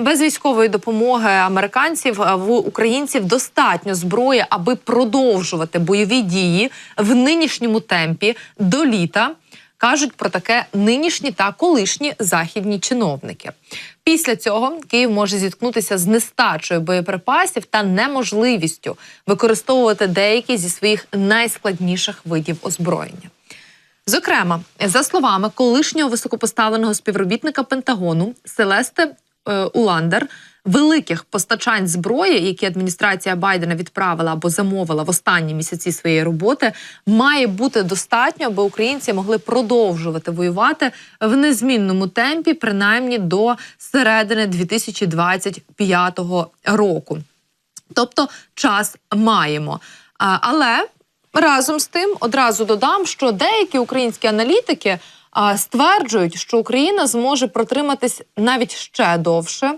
Без військової допомоги американців е, в українців достатньо зброї, аби продовжувати бойові дії в нинішньому темпі до літа. Кажуть про таке нинішні та колишні західні чиновники. Після цього Київ може зіткнутися з нестачею боєприпасів та неможливістю використовувати деякі зі своїх найскладніших видів озброєння. Зокрема, за словами колишнього високопоставленого співробітника Пентагону Селесте е, Уландер, великих постачань зброї, які адміністрація Байдена відправила або замовила в останні місяці своєї роботи, має бути достатньо, аби українці могли продовжувати воювати в незмінному темпі, принаймні до середини 2025 року. Тобто час маємо. Але разом з тим одразу додам, що деякі українські аналітики стверджують, що Україна зможе протриматись навіть ще довше,